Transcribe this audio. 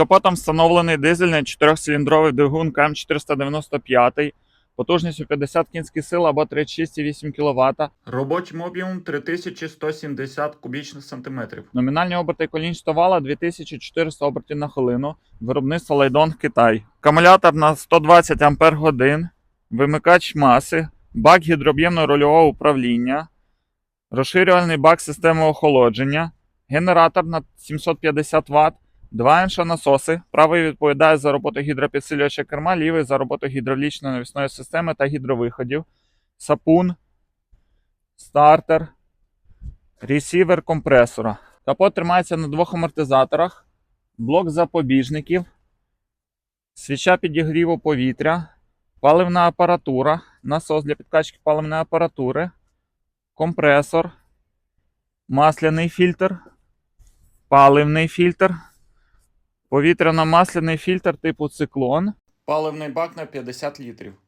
капотом встановлений дизельний 4-циліндровий двигун КМ495, потужністю 50 кінських сил або 36,8 кВт. Робочим об'ємом 3170 кубічних сантиметрів. Номінальні оберти колінчатого вала 2400 обертів на хвилину. Виробництво Лайдон Китай. Акумулятор на 120 Ампер годин. Вимикач маси, бак гідроб'ємного рульового управління, розширювальний бак системи охолодження, генератор на 750 Вт, два насоси. Правий відповідає за роботу гідропідсилювача керма, лівий за роботу гідравлічної навісної системи та гідровиходів, сапун, стартер, ресівер компресора. Капот тримається на двох амортизаторах, блок запобіжників, свіча підігріву повітря, паливна апаратура, насос для підкачки паливної апаратури, компресор, масляний фільтр, паливний фільтр, повітряно-масляний фільтр типу циклон, паливний бак на 50 літрів.